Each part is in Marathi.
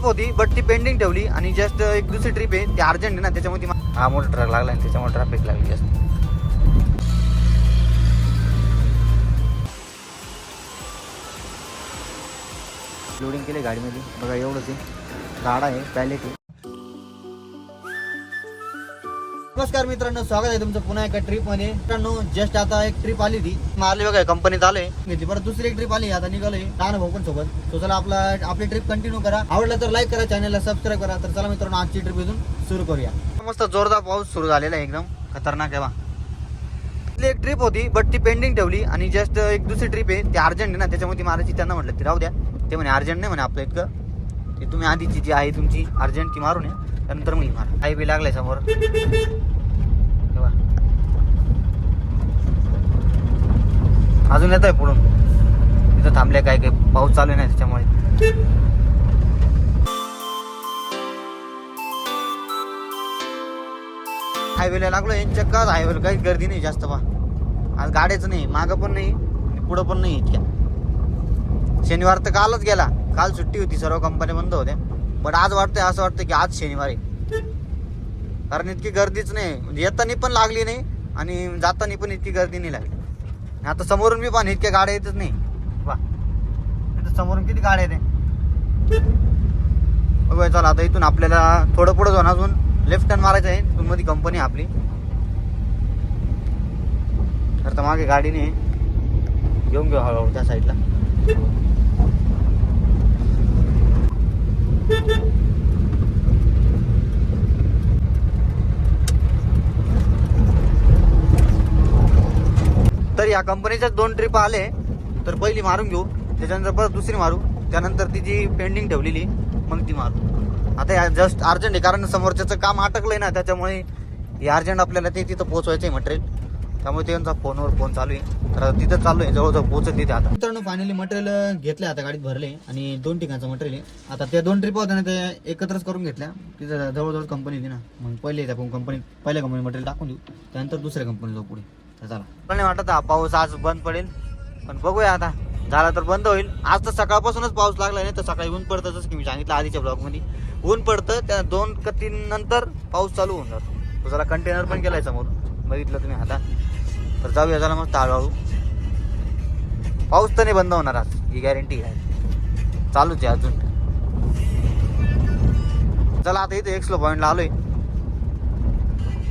ट्रिप होती बट ती पेंडिंग ठेवली आणि जस्ट एक दुसरी ट्रिप आहे ती अर्जंट आहे ना त्याच्यामुळे ती हा मोठा ट्रक लागला आणि त्याच्यामुळे ट्रॅफिक लागली जास्त. लोडिंग केली गाडीमध्ये. बघा एवढंच आहे. गाडा आहे पॅलेट आहे नमस्कार मित्रांनो स्वागत आहे तुमचं पुन्हा एका ट्रिपमध्ये. मित्रांनो जस्ट आता एक ट्रिप आली ती मारली बघा कंपनीत आलोय. घेतली. परत दुसरी एक ट्रिप आली आता निघालोय लहान भाऊ पण सोबत. तो चला आपला आपली ट्रिप कंटिन्यू करा. आवडलं तर लाईक करा चॅनलला सबस्क्राईब करा. तर चला मित्रांनो आजची ट्रिप इथून सुरू करूया. मस्त जोरदार पाऊस सुरू झालेला आहे एकदम. खतरनाक आहे एक ट्रिप होती बट ती पेंडिंग ठेवली. आणि जस्ट एक दुसरी ट्रिप आहे ती अर्जंट आहे ना. त्याच्यामुळे ती मारायची त्यांना म्हटलं ती राहू द्या. ते म्हणे अर्जंट नाही म्हणे आपलं इतकं. ती तुम्ही आधीची जी आहे तुमची अर्जंट ती मारून या. त्यानंतर मग ही मारा. आई बी लागलाय समोर तेव्हा. अजून येत आहे पुढून. तिथं थांबले काय काय पाऊस चालू नाही त्याच्यामुळे. हायवेला लागलो यांच्या का हायवेला काहीच गर्दी नाही जास्त बा. आज गाड्याच नाही मागं पण नाही पुढं पण नाही इतक्या. शनिवार तर कालच गेला. काल सुट्टी होती सर्व कंपन्या बंद होत्या. पण आज वाटतंय असं वाटतं की आज शनिवार आहे. कारण इतकी गर्दीच नाही. म्हणजे येताना पण लागली नाही आणि जाताना पण इतकी गर्दी नाही लागली. आता समोरून बी पण इतक्या गाड्या येतच नाही. वा. समोरून किती गाड्या येते? चला आता इथून आपल्याला थोडं पुढं जाऊन अजून लेफ्ट टर्न मारायचं आहे. इथून मध्ये कंपनी आपली. तर तर मागे गाडीने घेऊन घेऊ हळूहळू त्या साईडला या कंपनीच्याच दोन ट्रिप आले तर पहिली मारून घेऊ त्याच्यानंतर परत दुसरी मारू त्यानंतर ती जी पेंडिंग ठेवलेली मग ती मारू. आता या जस्ट अर्जंट आहे कारण समोरच्याचं काम अटकलंय ना त्याच्यामुळे हे अर्जंट आपल्याला ते तिथं पोहोचवायचं आहे मटेरियल त्यामुळे त्यांचा फोनवर फोन चालू आहे. तर तिथं चालू आहे जवळजवळ पोहोचत तिथे आता. मित्रांनो फायनली मटेरियल घेतलं आता गाडीत भरले आणि दोन ठिकाणचं मटेरियल आहे. आता त्या दोन ट्रिप होत्या ना ते एकत्रच करून घेतल्या. तिथं जवळजवळ कंपनी होती ना. मग पहिले त्या कंपनी पहिल्या कंपनी मटेरियल टाकून देऊ त्यानंतर दुसऱ्या कंपनी जाऊ पुढे. तर चला. मला नाही वाटत हा पाऊस आज बंद पडेल पण बघूया आता. झाला तर बंद होईल. आज तर सकाळपासूनच पाऊस लागला नाही तर सकाळी ऊन पडतं जसं की मी सांगितलं आधीच्या ब्लॉगमध्ये. ऊन पडतं त्या दोन का तीन नंतर पाऊस चालू होऊन जातो. तो जरा कंटेनर पण केलाय समोर. बघितलं तुम्ही आता. तर जाऊया जरा मस्त ताळवाळू. पाऊस तर नाही बंद होणार आज ही गॅरंटी आहे. चालूच आहे अजून. चला आता इथे एक्सलो पॉईंटला आलोय.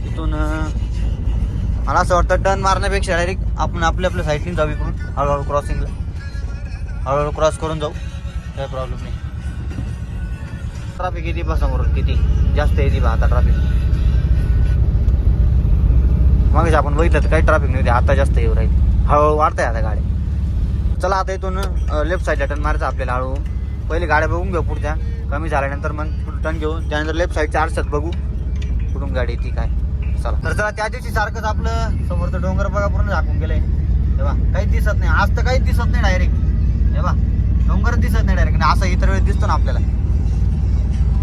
तिथून मला असं वाटतं टर्न मारण्यापेक्षा डायरेक्ट आपण आपल्या आपल्या साईडने जाऊ इकडून. हळूहळू क्रॉसिंगला हळूहळू क्रॉस करून जाऊ. काही प्रॉब्लेम नाही. ट्रॅफिक किती बा समोरून किती? जास्त येते बा आता ट्रॅफिक मग आपण बघितलं तर काही ट्रॅफिक नव्हती आता जास्त येऊ राहील. हळूहळू वाढत आहे आता गाड्या. चला आता इथून लेफ्ट साईडला टर्न मारायचं आपल्याला हळूहळू. पहिले गाड्या बघून घेऊ पुढच्या. कमी झाल्यानंतर मग टर्न घेऊ. त्यानंतर लेफ्ट साईडच्या आरशात बघू. कुठून गाडी येते काय? चला. तर चला त्या दिवशी सारखंच आपलं समोरचं डोंगर बघा पूर्ण झाकून गेलंय. तेव्हा काहीच दिसत नाही. आज तर काहीच दिसत नाही डायरेक्ट हे बा डोंगर दिसत नाही डायरेक्ट आणि असं इतर वेळेस दिसतो ना आपल्याला.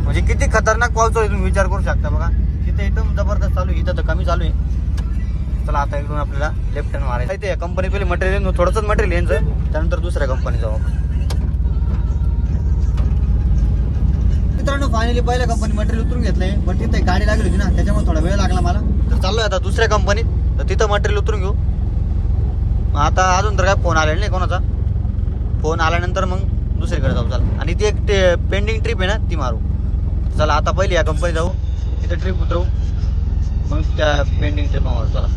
म्हणजे किती खतरनाक पाऊस आहे तुम्ही विचार करू शकता बघा. तिथे एकदम जबरदस्त चालू आहे इथं तर कमी चालू आहे. चला आता इकडून आपल्याला लेफ्ट टर्न मारायचं. इथे कंपनी पहिले मटेरियल थोडंसंच मटेरियल यांचं. त्यानंतर दुसऱ्या कंपनी जाऊ आपण फायनली पहिल्या कंपनी मटेरियल उतरून घेतलंय. पण तिथे गाडी लागली होती ना त्याच्यामुळे थोडा वेळ लागला मला. तर चाललोय आता दुसऱ्या कंपनीत तर तिथं मटेरियल उतरून घेऊ. मग आता अजून तर काय फोन आलेला नाही कोणाचा. फोन आल्यानंतर मग दुसरीकडे जाऊ. चला. आणि ती एक पेंडिंग ट्रिप आहे ना ती मारू. चला आता पहिली या कंपनी जाऊ. तिथे ट्रिप उतरवू. मग त्या पेंडिंग ट्रिप मारू चला.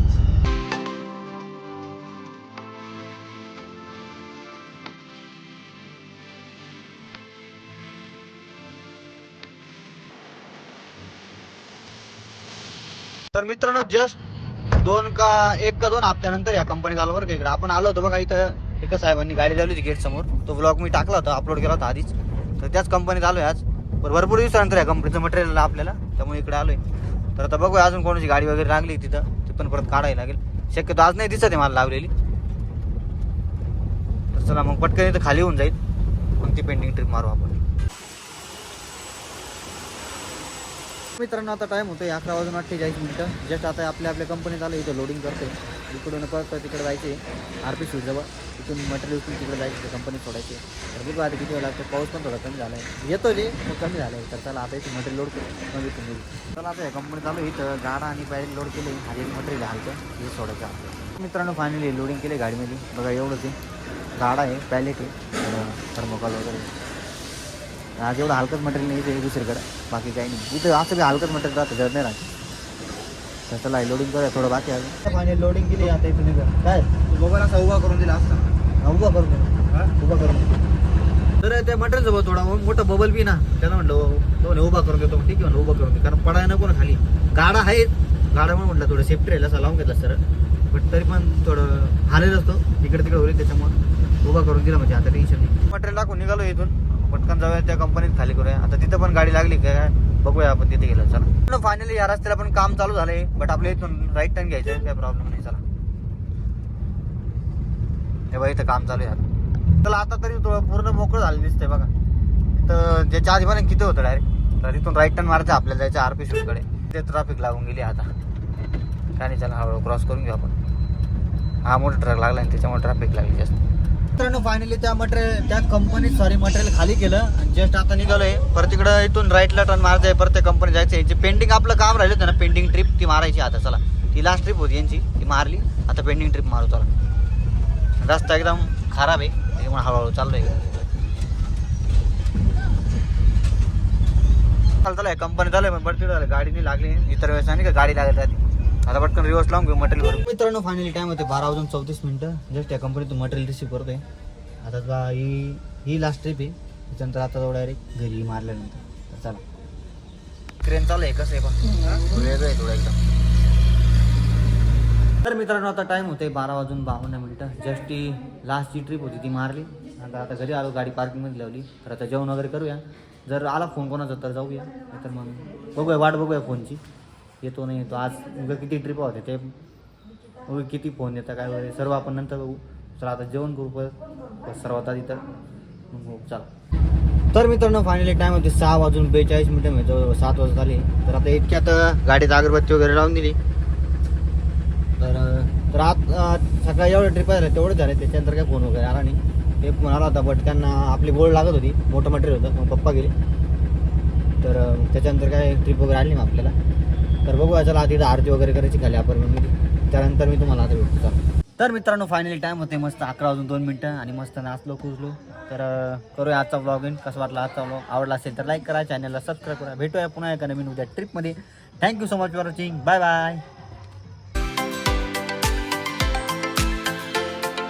तर मित्रांनो जस्ट दोन का एक का दोन हप्त्यानंतर या कंपनी आलो बरं का इकडे. आपण आलो होतो बघा इथं एका साहेबांनी गाडी लावली होती गेट समोर. तो ब्लॉग मी टाकला होता अपलोड केला होता आधीच. तर त्याच कंपनीत आलोय आज. पण भरपूर दिवसानंतर या कंपनीचं मटेरियल आलं आपल्याला त्यामुळे इकडे आलोय. तर आता बघूया अजून कोणाची गाडी वगैरे लागली तिथं ती पण परत काढायला लागेल. शक्यतो आज नाही दिसत आहे मला लावलेली. तर चला मग पटकन इथं खाली होऊन जाईल. मग ती पेंडिंग ट्रिप मारू आपण. मित्रांनो आता टाइम होतो अकरा वाजून अठ्ठेचाळीस मिनिटं जस्ट आता आपल्या आपल्या कंपनीत आलं इथं लोडिंग करते इकडून परत तिकडे जायचे आर पी जवळ. इथून मटेरियल उचलून तिकडे जायचं कंपनीत सोडायचे तर बघू आता किती वेळ लागतो पाऊस पण थोडा कमी झाला आहे येतो जे मग कमी झालं आहे तर चला आता इथे मटेरियल लोड करू. कमी चला आता या कंपनीत आलो इथं. गाडा आणि पायरी लोड केले. आणि एक मटेरियल हलकं हे सोडायचं आपलं मित्रांनो फायनली लोडिंग केले गाडीमध्ये. बघा एवढंच आहे. गाडा आहे पॅलेट आहे. थर्मोकॉल वगैरे आज एवढं हलकंच मटेरियल नाही इथे दुसरीकडे. बाकी काही नाही. इथं असं बी हलकंच मटेरियल राहतं जर नाही राहत. तर चला लोडिंग करूया थोडं बाकी आहे फायनल लोडिंग केली आता इथून काय? मोबाईल असा उभा करून दिला असता. हा, उभा करून दे उभा करून दे. तर त्या मटेरियल सोबत थोडा मोठा बबल बी ना. त्याला म्हणलं तो उभा करून देतो ठीक आहे उभा करून दे कारण पडायला नको ना खाली. गाडा आहे गाडा पण म्हटलं थोडं सेफ्टी राहील असं लावून घेतला सर बट तरी पण थोडं हालेल असतो. इकडे तिकडे होईल त्याच्यामुळे. उभा करून दिला म्हणजे आता टेन्शन नाही. मटेरियल टाकून निघालो इथून. पटकन जाऊया त्या कंपनीत खाली करूया. आता तिथं पण गाडी लागली काय? बघूया आपण तिथे गेलो चला. फायनली या रस्त्याला पण काम चालू झालंय बट आपल्या इथून राईट टर्न घ्यायचं आहे काय प्रॉब्लेम नाही चला. तेव्हा इथं काम चालू आहे आता. चला आता तरी पूर्ण मोकळं झालं दिसतंय बघा. तर ज्याच्या आधी किती होतं डायरेक्ट तर इथून राईट टर्न मारायचं आपल्याला जायचं आर पी ते ट्रॅफिक लागून गेली आता. काय नाही चला हळूहळू क्रॉस करून घेऊ आपण. हा मोठा ट्रक लागला आणि त्याच्यामुळे ट्रॅफिक लागली जास्त. मित्रांनो फायनली त्या मटेरियल त्या कंपनीत सॉरी मटेरियल खाली केलं आणि जस्ट आता निघालोय. परत तिकडं इथून राईटला टर्न मारायचं आहे परत त्या कंपनी जायचं आहे जे पेंडिंग आपलं काम राहिलं होतं ना पेंडिंग ट्रिप ती मारायची आता चला. ती लास्ट ट्रिप होती यांची ती मारली. आता पेंडिंग ट्रिप मारू चला. रस्ता एकदम खराब आहे त्याच्यामुळे हळूहळू चाललोय. चाल चालू आहे कंपनी चालू आहे पण बरं झालं गाडी नाही लागली. इतर वेळेस आणि का गाडी लागत राहते. आता पटकन रिवर्स लावून घेऊ मटेरियल भरून. मित्रांनो फायनली टाइम होते बारा वाजून चौतीस मिनिटं. जस्ट या कंपनीतून मटेरियल रिसीव्ह करतोय. आता बा ही ही लास्ट ट्रिप आहे. त्याच्यानंतर आता जाऊ डायरेक्ट घरी मारल्यानंतर. तर चला. ट्रेन चालू आहे कसं आहे पण वेगळं आहे थोडं एकदम. तर मित्रांनो आता टाइम होते बारा वाजून बावन्न मिनिटं. जस्ट ती लास्ट जी ट्रिप होती ती मारली. आता आता घरी आलो गाडी पार्किंगमध्ये लावली. तर आता जेवण वगैरे करूया. जर आला फोन कोणाचा तर जाऊया. तर मग बघूया वाट बघूया फोनची येतो नाही येतो. आज उगं किती ट्रिप होते ते. उगा किती फोन येतं काय वगैरे सर्व आपण नंतर बघू चला आता जेवण करू परत. सर्वात आधी तर. मग चला. तर मित्रांनो फायनली टाइम होते सहा वाजून बेचाळीस मिनिटं म्हणजे जवळ सात वाजता झाले तर आता इतक्यात गाडीत अगरबत्ती वगैरे लावून दिली. तर तर आत आज सकाळी एवढे ट्रिप झाले तेवढे झाले. त्याच्यानंतर काय फोन वगैरे आला नाही. ते म्हणाला होता बट त्यांना आपली गोळ लागत होती. मोठं मटेरियल होतं मग पप्पा गेले. तर त्याच्यानंतर काय ट्रिप वगैरे आली मग आपल्याला. तर बघूया चला तिथं आरती वगैरे करायची खाली अपार्टमेंटमध्ये त्यानंतर मी तुम्हाला आता भेटतो. चला. तर मित्रांनो फायनली टाईम होते मस्त अकरा वाजून दोन मिनटं आणि मस्त नाचलो कुजलो. तर करूया आजचा ब्लॉग इन कसं वाटला आजचा ब्लॉग आवडला असेल तर लाईक करा चॅनलला सबस्क्राईब करा. भेटूया पुन्हा एका नवीन उद्या ट्रिपमध्ये thank you so much for watching bye bye